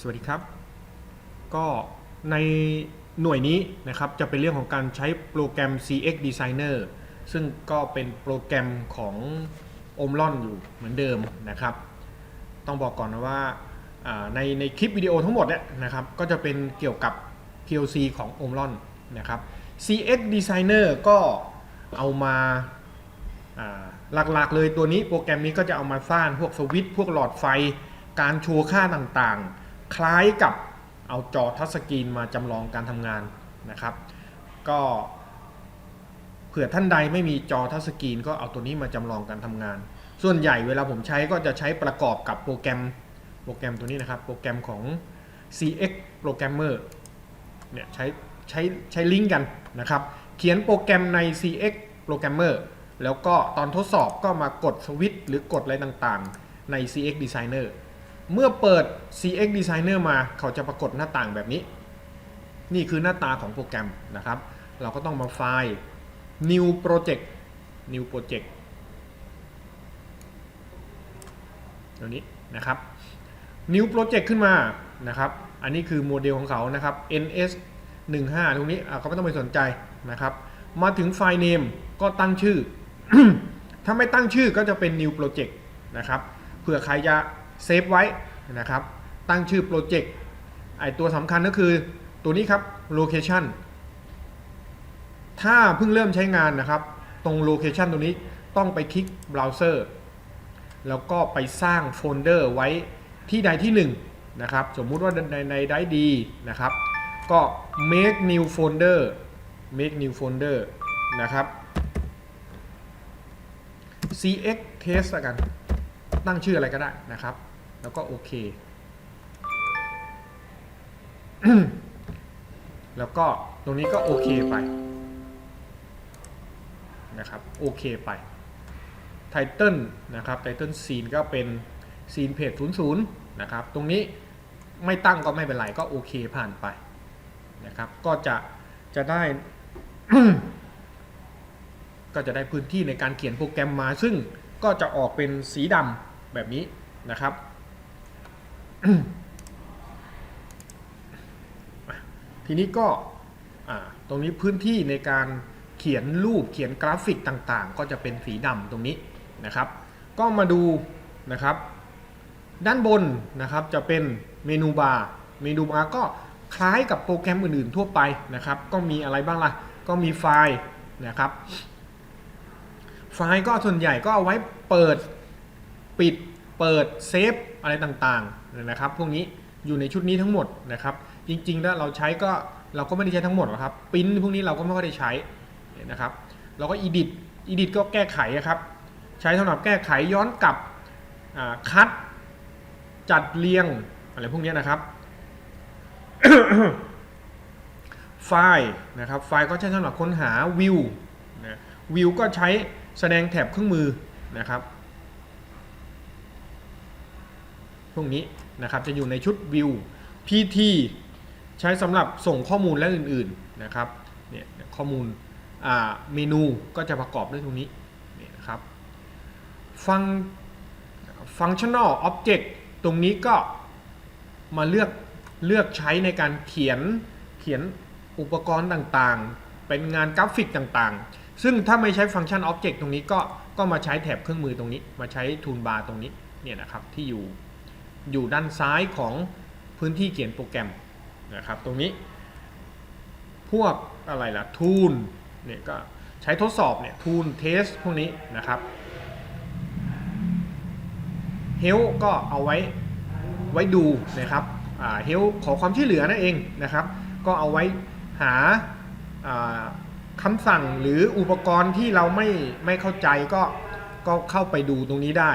สวัสดีครับ ก็ในหน่วยนี้นะครับจะเป็นเรื่องของการใช้โปรแกรม CX Designer ซึ่งก็เป็นโปรแกรมของ o m r o n อยู่เหมือนเดิมนะครับ ต้องบอกก่อนนะว่าในในคลิปวิดีโอทั้งหมดเนี่ยนะครับก็จะเป็นเกี่ยวกับ PLC ของ o m r o n นะครับ CX Designer ก็เอามาอ่าหลักๆเลยตัวนี้โปรแกรมนี้ก็จะเอามาสร้างพวกสวิตช์พวกหลอดไฟ การโชว์ค่าต่างๆ คล้ายกับเอาจอทัชสกรีนมาจำลองการทำงานนะครับ ก็เผื่อท่านใดไม่มีจอทัชสกรีนก็เอาตัวนี้มาจำลองการทำงาน ส่วนใหญ่เวลาผมใช้ก็จะใช้ประกอบกับโปรแกรมโปรแกรมตัวนี้นะครับ โปรแกรมของ CX Programmer เนี่ยใช้ใช้ใช้ลิงก์กันนะครับ เขียนโปรแกรมใน CX Programmer แล้วก็ตอนทดสอบก็มากดสวิตช์หรือกดอะไรต่างๆ ใน CX Designer เมื่อเปิด CX Designer มาเขาจะปรากฏหน้าต่างแบบนี้ นี่คือหน้าตาของโปรแกรมนะครับ เราก็ต้องมาไฟล์ New Project New Project ตัวนี้นะครับ New Project ขึ้นมานะครับ อันนี้คือโมเดลของเขานะครับ NS 15 ตรงนี้อะก็ไม่ต้องไปสนใจนะครับ มาถึงไฟล์ name ก็ตั้งชื่อ ถ้าไม่ตั้งชื่อก็จะเป็น new project นะครับ เผื่อใครจะ เซฟไว้นะครับ ตั้งชื่อโปรเจกต์ไอตัวสำคัญก็คือตัวนี้ครับ location ถ้าเพิ่งเริ่มใช้งานนะครับ ตรง location ตรงนี้ต้องไปคลิก browser แล้วก็ไปสร้างโฟลเดอร์ไว้ที่ใดที่หนึ่งนะครับ สมมุติว่าในในไดดีนะครับ ก็ make new folder make new folder นะครับ cx test กัน ตั้งชื่ออะไรก็ได้นะครับ แล้วก็โอเค แล้วก็ตรงนี้ก็โอเคไปนะครับโอเคไปไทเทิลนะครับไทเทิลซีนก็เป็นซีนเพจ00นะครับ ตรงนี้ไม่ตั้งก็ไม่เป็นไรก็โอเคผ่านไปนะครับ ก็จะจะได้ ก็จะได้พื้นที่ในการเขียนโปรแกรมมา ซึ่งก็จะออกเป็นสีดำ แบบนี้นะครับ ทีนี้ก็ตรงนี้พื้นที่ในการเขียนรูปเขียนกราฟิกต่างๆ ก็จะเป็นสีดำตรงนี้นะครับ ก็มาดูนะครับ ด้านบนนะครับจะเป็นเมนูบาร์เมนูบาร์ก็คล้ายกับโปรแกรมอื่นๆทั่วไปนะครับ ก็มีอะไรบ้างล่ะ ก็มีไฟล์นะครับ ไฟล์ก็ส่วนใหญ่ก็เอาไว้เปิด ปิดเปิดเซฟอะไรต่างๆนะครับพวกนี้อยู่ในชุดนี้ทั้งหมดนะครับ จริงๆแล้วเราใช้ก็เราก็ไม่ได้ใช้ทั้งหมดหรอกครับปิ้นพวกนี้เราก็ไม่ค่อยได้ใช้นะครับเราก็ edit edit ก็แก้ไขครับ ใช้สำหรับแก้ไขย้อนกลับคัดจัดเรียงอะไรพวกนี้นะครับไฟล์นะครับไฟล์ก็ใช้สำหรับค้นหาวิวนะวิวก็ใช้แสดงแถบเครื่องมือนะครับ พวกนี้นะครับจะอยู่ในชุดวิว PT ใช้สำหรับส่งข้อมูลและอื่นๆนะครับเนี่ยข้อมูลเมนูก็จะประกอบด้วยตรงนี้นี่นะครับฟัง functional object ตรงนี้ก็มาเลือกเลือกใช้ในการเขียนเขียนอุปกรณ์ต่างๆ เป็นงานกราฟิกต่างๆ ซึ่งถ้าไม่ใช้ฟังก์ชัน object ตรงนี้ก็ก็มาใช้แถบเครื่องมือตรงนี้ มาใช้ทูลบาร์ตรงนี้เนี่ยนะครับที่อยู่ อยู่ด้านซ้ายของพื้นที่เขียนโปรแกรมนะครับตรงนี้ พวกอะไรล่ะทูลเนี่ยก็ใช้ทดสอบเนี่ยทูลเทสพวกนี้นะครับเฮลก็เอาไว้ไว้ดูนะครับเฮลขอความช่วยเหลือนั่นเองนะครับ ก็เอาไว้หาคำสั่งหรืออุปกรณ์ที่เราไม่ไม่เข้าใจก็ก็เข้าไปดูตรงนี้ได้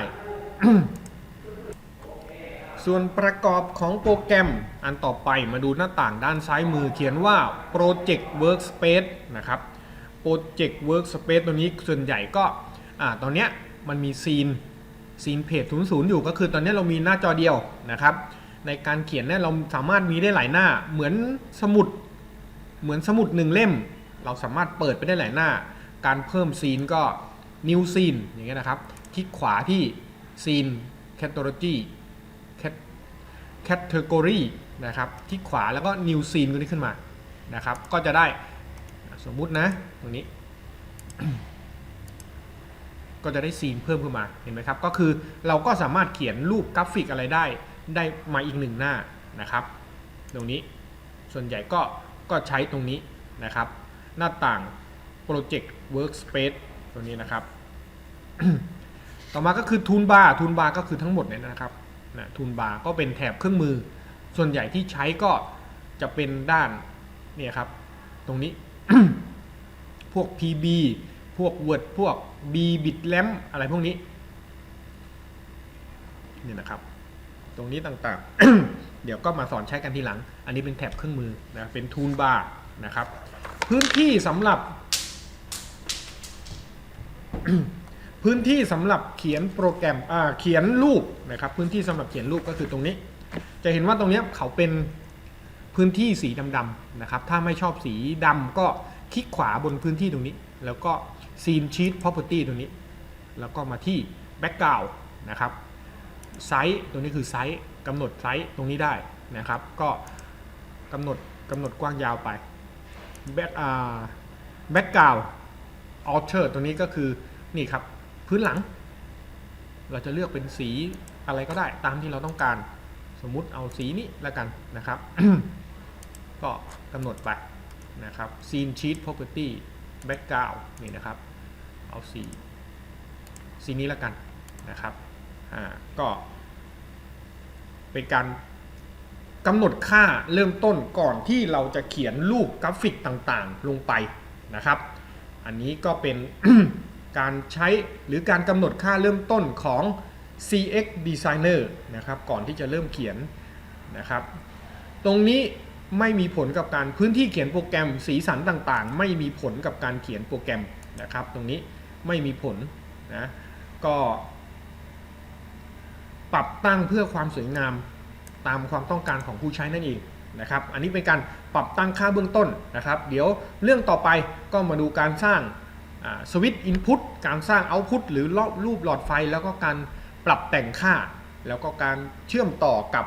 ส่วนประกอบของโปรแกรมอันต่อไปมาดูหน้าต่างด้านซ้ายมือเขียนว่า Project Workspace นะครับ Project Workspace ตัวนี้ส่วนใหญ่ก็อตอนนี้มันมีซีนซีนเพจ00 อยู่ก็คือตอนนี้เรามีหน้าจอเดียวนะครับ ในการเขียนเนี่ยเราสามารถมีได้หลายหน้า เหมือนสมุด เหมือนสมุดหนึ่งเล่ม เราสามารถเปิดไปได้หลายหน้า การเพิ่มซีนก็ new scene อย่างเงี้ยนะครับ คลิกขวาที่ scene category category นะครับที่ขวาแล้วก็ new scene ตัวนี้ขึ้นมานะครับ ก็จะได้สมมุตินะตรงนี้ ก็จะได้ซีนเพิ่มขึ้นมาเห็นไหมครับ ก็คือเราก็สามารถเขียนรูปกราฟิกอะไรได้ได้มาอีกหนึ่งหน้านะครับ ตรงนี้ส่วนใหญ่ก็ก็ใช้ตรงนี้นะครับ หน้าต่าง Project Workspace ตัวนี้นะครับ ต่อมาก็คือ Toolbar Toolbar ก็คือทั้งหมดเนี่ยนะครับ นะ Toolbar ก็เป็นแถบเครื่องมือ ส่วนใหญ่ที่ใช้ก็จะเป็นด้านเนี่ยครับ ตรงนี้ พวก PB พวก Word พวก B Bitlamp อะไรพวกนี้นี่นะครับ ตรงนี้ต่างๆ เดี๋ยวก็มาสอนใช้กันทีหลัง อันนี้เป็นแถบเครื่องมือนะเป็น Toolbar นะครับ พื้นที่สำหรับ พื้นที่สำหรับเขียนโปรแกรมเขียนรูปนะครับพื้นที่สำหรับเขียนรูปก็คือตรงนี้ จะเห็นว่าตรงนี้เขาเป็นพื้นที่สีดำๆนะครับ ถ้าไม่ชอบสีดำก็คลิกขวาบนพื้นที่ตรงนี้ แล้วก็ Scene Sheet Property ตรงนี้ แล้วก็มาที่ Background นะครับไซส์ตรงนี้คือไซส์กำหนดไซส์ตรงนี้ได้นะครับ ก็กำหนดกำหนดกว้างยาวไป Back อ่า Background Alter ตัวนี้ก็คือนี่ครับ พื้นหลัง เราจะเลือกเป็นสีอะไรก็ได้ตามที่เราต้องการ สมมุติเอาสีนี้แล้วกันนะครับ ก็กำหนดไปนะครับ Scene Sheet Property Background นี่นะครับ เอาสีสีนี้แล้วกันนะครับอ่าก็ เป็นการกำหนดค่าเริ่มต้นก่อนที่เราจะเขียนรูปกราฟิกต่างๆ ลงไปนะครับ อันนี้ก็เป็น การใช้หรือการกำหนดค่าเริ่มต้นของ CX Designer นะครับก่อนที่จะเริ่มเขียนนะครับ ตรงนี้ไม่มีผลกับการพื้นที่เขียนโปรแกรมสีสันต่างๆ ไม่มีผลกับการเขียนโปรแกรมนะครับ ตรงนี้ไม่มีผลนะก็ปรับตั้งเพื่อความสวยงามตามความต้องการของผู้ใช้นั่นเองนะครับ อันนี้เป็นการปรับตั้งค่าเบื้องต้นนะครับ เดี๋ยวเรื่องต่อไปก็มาดูการสร้าง สวิตช์อินพุตการสร้างเอาต์พุตหรือรูปหลอดไฟ แล้วก็การปรับแต่งค่า แล้วก็การเชื่อมต่อกับ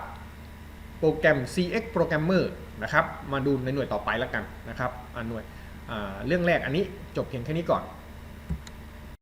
โปรแกรม CX Programmer นะครับ มาดูในหน่วยต่อไปแล้วกันนะครับอ่าหน่วยเรื่องแรกอันนี้จบเพียงแค่นี้ก่อน